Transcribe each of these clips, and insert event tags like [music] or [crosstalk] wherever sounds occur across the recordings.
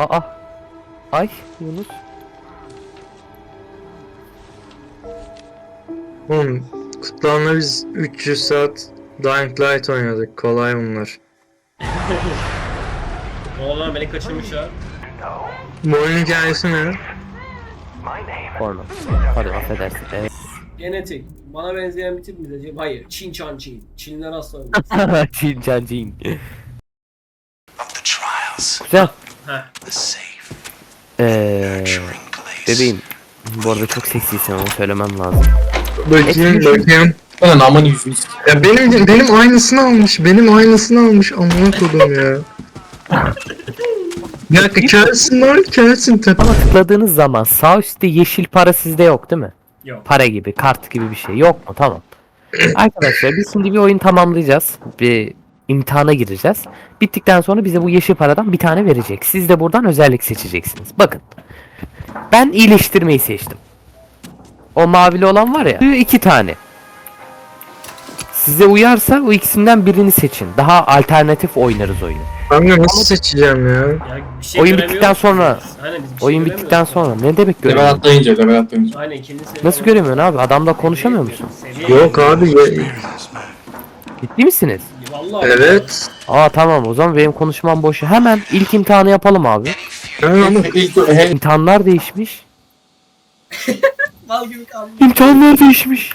Aa. Ay Yunus. Oğlum Kutlan'la biz 300 saat Dying Light oynadık. Kolay bunlar. [laughs] Oğlan beni kaçırmışlar. Bu oyunun hikayesi ne? Porno. Hadi affedersin. Evet. Genetik. Bana benzeyen bir tip mi diyeceğim? Hayır. Çin çan Çin. Çinler asla [laughs] ölmez. Çin the trials, Güzel. Eee bebeğim. Bu arada çok seksisin onu söylemem lazım. Bakayım bakayım. Lan aman yüzünü Ya benim benim aynısını almış. Benim aynısını almış. Amına kodum ya. [laughs] Bir dakika kelsin lan kelsin tepe. Ama tıkladığınız zaman sağ üstte yeşil para sizde yok değil mi? Yok. Para gibi, kart gibi bir şey yok mu? Tamam. Arkadaşlar biz şimdi bir oyun tamamlayacağız. Bir imtihana gireceğiz. Bittikten sonra bize bu yeşil paradan bir tane verecek. Siz de buradan özellik seçeceksiniz. Bakın. Ben iyileştirmeyi seçtim. O mavili olan var ya. iki tane. Size uyarsa o ikisinden birini seçin. Daha alternatif oynarız oyunu. Kanka nasıl seçeceğim ya? Ya bir şey Oyun bittikten sonra-. Aynen biz bir şey Oyun bittikten sonra ne demek Level görüyorsun? atlayınca level atlayınca. Aynen ikinci seviye. Nasıl göremiyorsun abi? Adamla konuşamıyor musun? Yok abi ya. Ciddi misiniz? Vallahi. Evet. Aa tamam o zaman benim konuşmam boşu. Hemen ilk imtihanı yapalım abi. Ben ama İlk he, İmtihanlar değişmiş. [laughs] Mal gibi kaldı. İmtihanlar değişmiş.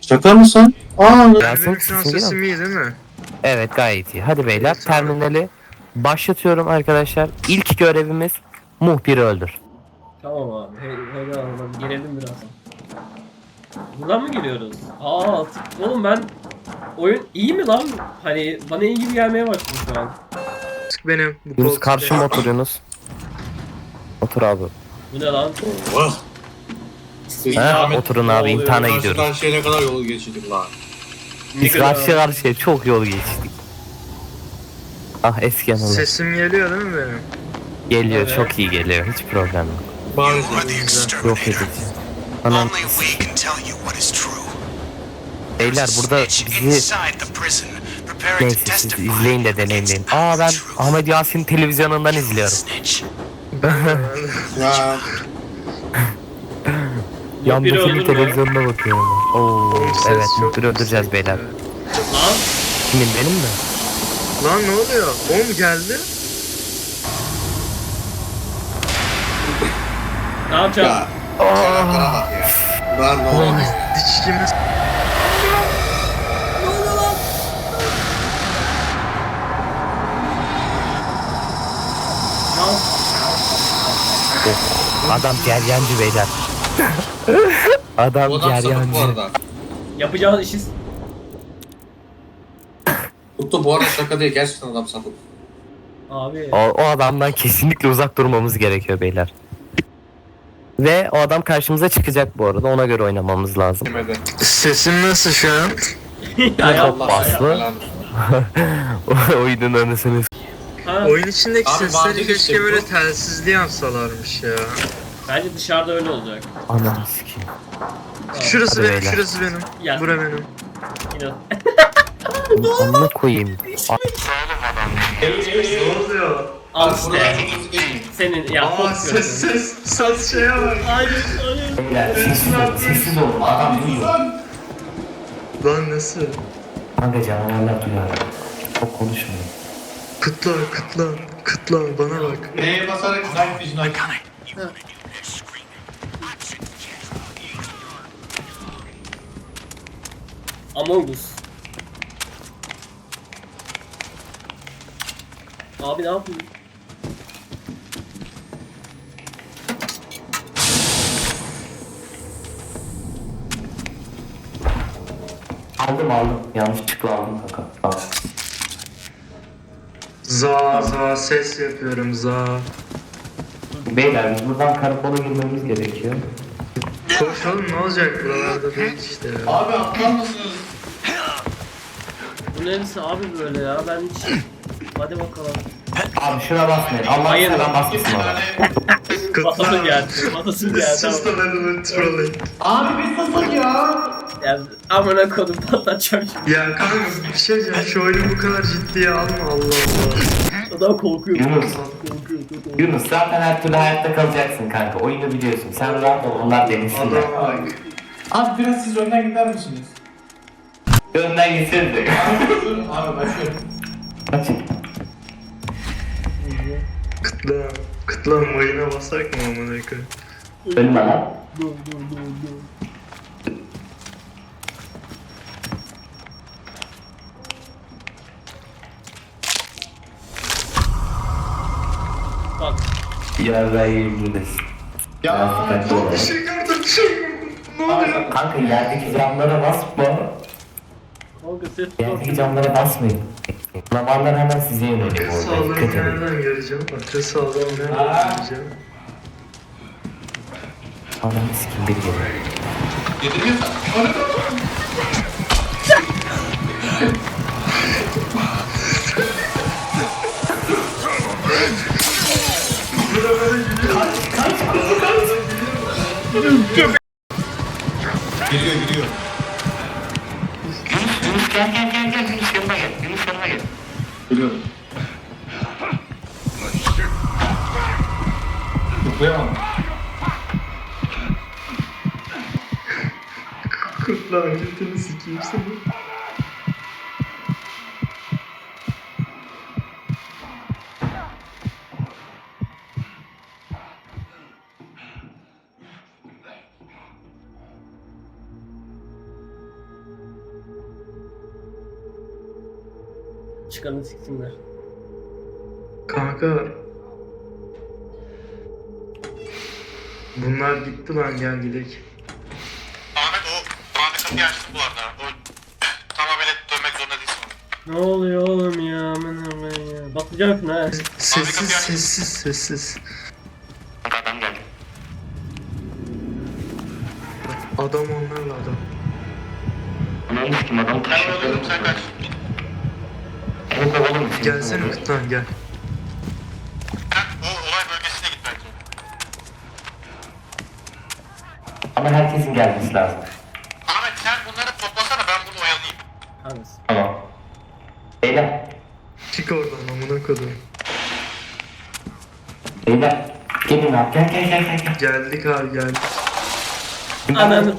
şaka mısın? Aa Ya benim sen şu an sesin sesim iyi değil mi? Evet gayet iyi. Hadi beyler Evet, tamam. terminali başlatıyorum arkadaşlar. İlk görevimiz muhbiri öldür. Tamam abi. Hey, alalım. Girelim biraz. Buradan mı giriyoruz? Aa, tık- oğlum ben oyun iyi mi lan? Hani bana iyi gibi gelmeye başladı şu an. Sık benim. Bu Yunus koltukta. karşıma otur Yunus. Otur abi. Bu ne lan? Vah. Ha, oturun abi oluyor? imtihana Karşı gidiyoruz. karşıya ne kadar yol geçirdim lan. Biz karşı karşıya çok yol geçtik. Ah eski anılar. Sesim geliyor değil mi benim? Geliyor Evet. çok iyi geliyor. Hiç problem yok. You are the Bari Yok exterminator. edici. Anam Only we can tell you what is true. Beyler burada bizi neyse siz izleyin de deneyimleyin. Aa ben. Ahmet Yasin televizyonundan izliyorum. Ya. Muhbiri Yandaki öldürme. bir televizyonuna bakıyorum. Oo evet muhbiri öldüreceğiz beyler. Lan Kimin benim mi? Lan ne oluyor? Oğlum geldi. ne yapacağım? Ya. Ya. Lan ne oldu? Dişkimiz. Adam geryancı beyler. Adam Bu adam sapık bu geryancı. arada. yapacağın işi Kutlu bu arada şaka değil gerçekten adam sapık. abi. O, o adamdan kesinlikle uzak durmamız gerekiyor beyler. Ve o adam karşımıza çıkacak bu arada. Ona göre oynamamız lazım. Demedi. Sesim nasıl şu an? [laughs] Allah Baslı. belanı. [laughs] Oyunun anısını. Ha, Oyun içindeki Abi sesleri vardı keşke işte böyle bu. telsizli yapsalarmış ya. bence dışarıda öyle olacak. Ananı sikeyim. Şurası Hadi benim, beyler. şurası benim. Ya. Bura benim. İnan. Amına koyayım. Ne oluyor? Al işte. Senin ya Aa korkuyorum. ses ses ses şeye bak. Hayır hayır. Sessiz ol. Adam duyuyor. Lan nasıl? Kanka canavarlar duyuyor. Çok konuşmuyor. Kıtlan kıtlan kıtlan bana bak. Neye basarak vision aç. Among Us. Abi ne yapayım? Aldım aldım. Yanlışlıkla aldım kanka. Tamam. Za za ses yapıyorum za. Beyler buradan karakola girmemiz gerekiyor. Koş oğlum ne olacak buralarda değil işte ya. Abi aptal mısınız? Bu neresi abi böyle ya? Ben hiç... Hadi bakalım. Abi şuna basmayın. Allah Hayır. seven basmasın ona. Batasım geldi. Batasım geldi. Sus da ben onu trolling. Abi biz nasıl ya? Yani amına kodum patlatacağım şimdi. Ya kanka bir şey diyeceğim şu oyunu bu kadar ciddiye alma Allah Allah. Adam korkuyor. Yunus. Yunus zaten her türlü hayatta kalacaksın kanka. Oyunu biliyorsun. Sen rahat ol. Onlar denesinler. Adama bak. Abi biraz siz önden gider misiniz? Önden gitsenize. Abi durun abi başlıyorum. Aç. Kıtla. Kıtla mayına basak mı amına koyayım? Ölme lan. Bak. Ya ben Yunus. Ya dikkatli ol. Bir şey gördüm bir şey gördüm. Ne oluyor? Kanka yerdeki camlara basma. Kanka ses Yerdeki camlara basmayın. Zamanlar hemen size yöneliyor Akıl orada. sağlığımı Dikkat edin. nereden göreceğim? Akıl sağlığımı nereden Aa. göreceğim? Ananı sikim biri geliyor. Yediriyorsan. Onu da gel gel gel gel. Yunus yanıma gel. Yunus yanıma gel. Geliyorum. Zıplayamam. Kıtla götünü sikeyim seni. Çıkanı siksinler. Kanka. Bunlar gitti lan gel gidelim. Ahmet o mavi kapıyı açtı bu arada. O tamamen dönmek zorunda değilsin. Ne oluyor oğlum ya? Aman aman ya. Şuna ha. Sessiz sessiz sessiz. Adam geldi. Adam onlarla adam. Ananı sikim adam Ben oğlum sen kaç. Gelsene Kıtlan gel. Sen o olay bölgesine git bence. Ama herkesin gelmesi lazım. Ahmet sen bunları toplasana ben bunu oyalayayım. Hangisi? Tamam. Beyler. Çık oradan amına kodum. Beyler. Gelin abi. Gel gel gel. gel. Geldik abi geldik. Ananı.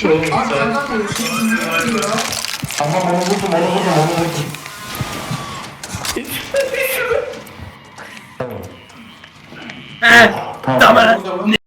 Şu oğlum Abi sen. sen zaten ışık ya. Tamam onu vurdum onu vurdum onu vurdum. Tamam. Tamam.